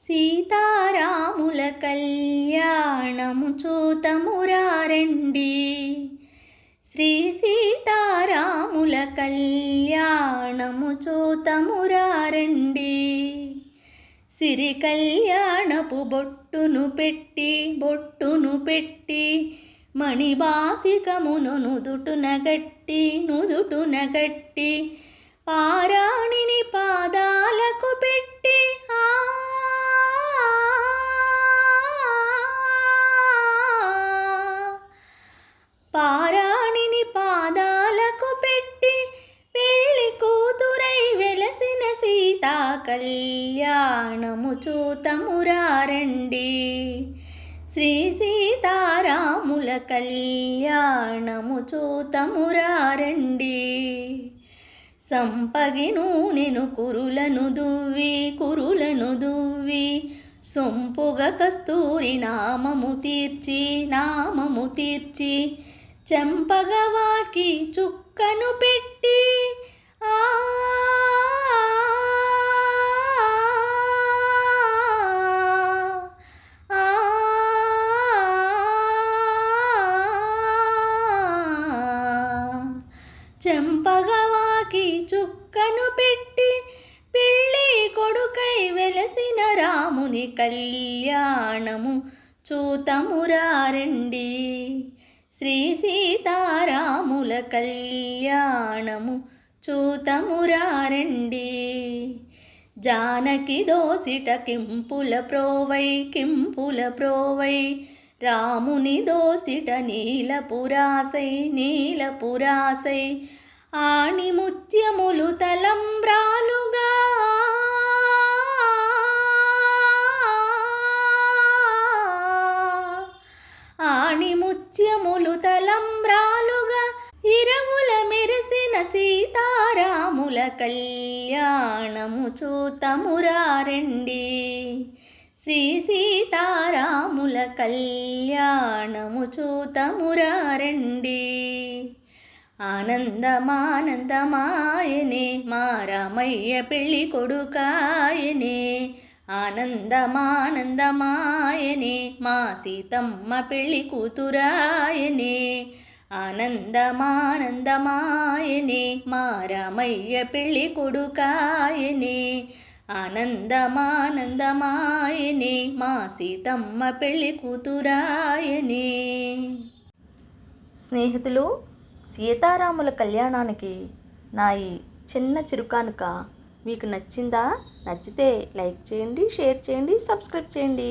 సీతారాముల కళ్యాణము చూతమురారండి. శ్రీ సీతారాముల కళ్యాణము చూతమురారండి. సిరి కళ్యాణపు బొట్టును పెట్టి బొట్టును పెట్టి మణిబాసికమును నుదుటు నగట్టి నుదుటు నగట్టి పారాణిని పాదాలకు సీతా కళ్యాణము చూతమురారండి. శ్రీ సీతారాముల కళ్యాణము చూతమురారండి. సంపగి నూనెను కురులను దువ్వి కురులను దువ్వి సొంపుగ కస్తూరి నామము తీర్చి నామము తీర్చి చెంపగవాకి చుక్కను పెట్టి చుక్కి చుక్కను పెట్టి పెళ్ళి కొడుకై వెలసిన రాముని కళ్యాణము చూతమురారండి శ్రీ సీతారాముల కళ్యాణము చూతమురారండి జానకి దోసిట కింపుల ప్రోవై కింపుల ప్రోవై రాముని దోసిట నీలపురాసై నీలపురాసై ఆణిముత్యములు తలంబ్రాలుగా ఆణిముత్యములు తలంబ్రాలుగా ఇరవుల మెరిసిన సీతారాముల కళ్యాణము చూతమురారండి శ్రీ సీతారాముల కళ్యాణము చూతమురారండి ఆనందమానందమాయనే మా రామయ్య పెళ్ళి కొడుకాయనే. ఆనందమానందమాయనే మా సీతమ్మ పెళ్ళి కూతురాయనే. ఆనందమానందమాయనే మా రామయ్య పెళ్ళి కొడుకాయనే. ఆనందమానందమాయనే మా సీతమ్మ పెళ్ళి కూతురాయనే. స్నేహితులు సీతారాముల కళ్యాణానికి నా ఈ చిన్న చిరుకానుక మీకు నచ్చిందా? నచ్చితే లైక్ చేయండి షేర్ చేయండి సబ్స్క్రైబ్ చేయండి.